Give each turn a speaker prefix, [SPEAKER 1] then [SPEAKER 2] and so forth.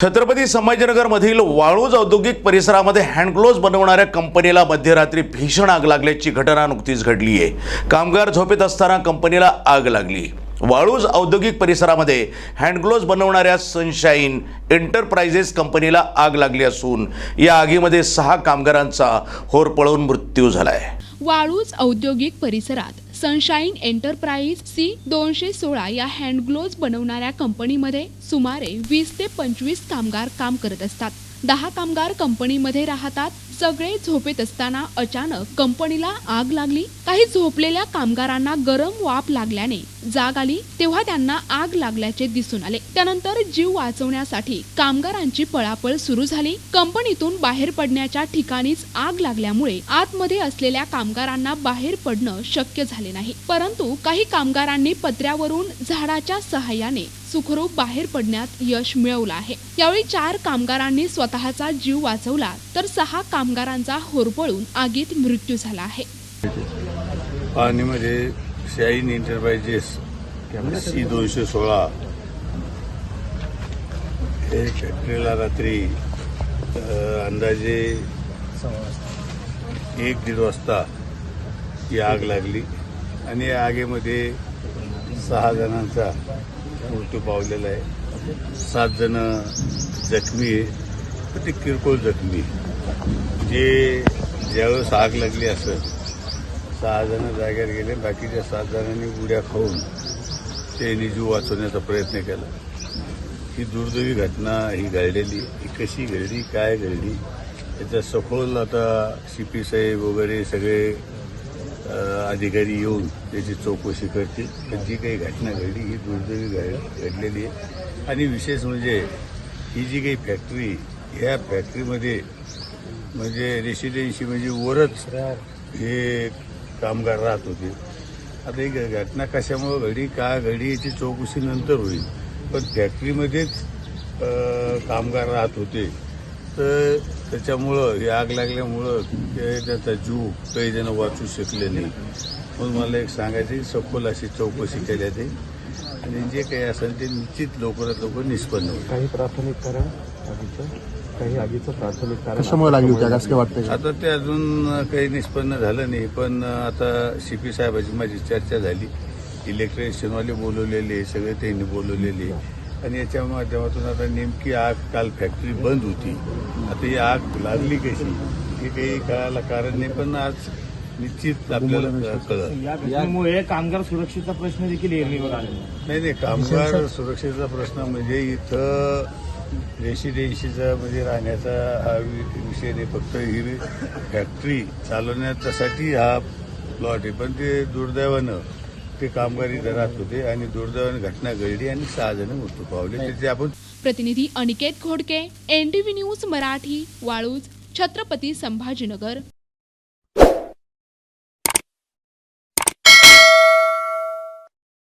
[SPEAKER 1] छत्रपती संभाजीनगरमधील वाळूज औद्योगिक परिसरामध्ये हँडग्लोव्ज बनवणाऱ्या कंपनीला मध्यरात्री भीषण आग लागल्याची घटना नुकतीच घडली आहे. कामगार झोपेत असताना कंपनीला आग लागली. वाळूज औद्योगिक परिसरामध्ये हँडग्लोव्ज बनवणाऱ्या सनशाईन एंटरप्राइजेस कंपनीला आग लागली असून या आगीमध्ये सहा कामगारांचा होरपळून मृत्यू झाला आहे
[SPEAKER 2] वाळूज औद्योगिक परिसरात सनशाईन एंटरप्राइज सी दोनशे सोळा या हँडग्लोव्ज बनवणाऱ्या कंपनीमध्ये सुमारे वीस ते पंचवीस कामगार काम करत असतात. दहा कामगार कंपनीमध्ये राहतात. सगळे झोपेत असताना अचानक कंपनीला आग लागली. काही झोपलेल्या कामगारांना गरम वाफ लागल्याने जाग आली. तेव्हा त्यांना आग लागल्याचे दिसून आले. त्यानंतर जीव वाचवण्यासाठी कामगारांची पळापळ सुरू झाली. कंपनीतून बाहेर पडण्याच्या ठिकाणीच आग लागल्यामुळे आतमध्ये असलेल्या कामगारांना बाहेर पडणं शक्य झाले नाही. परंतु काही कामगारांनी पत्र्यावरून झाडाच्या सहाय्याने सुखरूप बाहेर पडण्यात यश मिळवलं आहे. यावेळी चार कामगारांनी स्वतःचा जीव वाचवला तर सहा कामगारांचा होरपळून आगीत मृत्यू झाला आहे.
[SPEAKER 3] पाणीमध्ये शाईन एंटरप्राइजेस सी दोनशे सोळा हे फॅक्टरीला रात्री अंदाजे एक दीड वाजता ही आग लागली. आणि या आगीमध्ये सहा जणांचा मृत्यू पावलेला आहे. सात जण जखमी आहे. पण ते किरकोळ जखमी आहे. जे ज्यावेळेस आग लागली असं सहा जण जागेवर गेले बाकीच्या सात जणांनी उड्या खाऊन त्यांनी जीव वाचवण्याचा प्रयत्न केला. ही दुर्दैवी घटना ही घडलेली ही कशी घडली काय घडली याचा सखोल आता सी पी साहेब वगैरे सगळे अधिकारी येऊन त्याची चौकशी करतील. पण जी काही घटना घडली ही दुर्दैवी घड- घडलेली आहे. आणि विशेष म्हणजे ही जी काही फॅक्टरी ह्या फॅक्टरीमध्ये म्हणजे रेसिडेन्सी म्हणजे वरच हे कामगार राहत होते. आता ही घटना कशामुळे घडी का घडी याची चौकशी नंतर होईल. पण फॅक्टरीमध्येच कामगार राहत होते. तर त्याच्यामुळं ही आग लागल्यामुळं ते त्याचा जीव काही जण वाचू शकले नाही. म्हणून मला एक सांगायचं सखोल अशी चौकशी केल्यात आहे आणि जे काही असेल ते निश्चित लवकरात लवकर निष्पन्न होईल.
[SPEAKER 4] काही प्राथमिक कारण आगीचं? काही आगीचं प्राथमिक कारण
[SPEAKER 5] कशामुळे लागली होती आग? असं काय वाटतंय? का?
[SPEAKER 3] आता ते अजून काही निष्पन्न झालं नाही पण आता सी पी साहेबाची माझी चर्चा झाली. इलेक्ट्रिशियनवाले बोलवलेले सगळे त्यांनी बोलवलेले. आणि याच्या माध्यमातून आता नेमकी आग काल फॅक्टरी बंद होती. आता ही आग लागली कशी? हे काही कळायला कारण नाही पण आज निश्चित आपल्याला कळलं.
[SPEAKER 6] या घटनेमुळे कामगार सुरक्षेचा प्रश्न देखील आलेला.
[SPEAKER 3] नाही नाही कामगार सुरक्षेचा प्रश्न म्हणजे इथं रेसिडेन्सीचा म्हणजे राहण्याचा हा विषय नाही फक्त ही फॅक्टरी चालवण्यासाठी हा प्लॉट आहे. पण ते दुर्दैवानं ते कामगार राहत होते आणि दुर्दैवानं घटना घडली आणि सहा जण मृत्यू पावले. त्याचे आपण
[SPEAKER 2] प्रतिनिधी अनिकेत घोडके एनटीव्ही न्यूज मराठी वाळूज छत्रपती संभाजीनगर.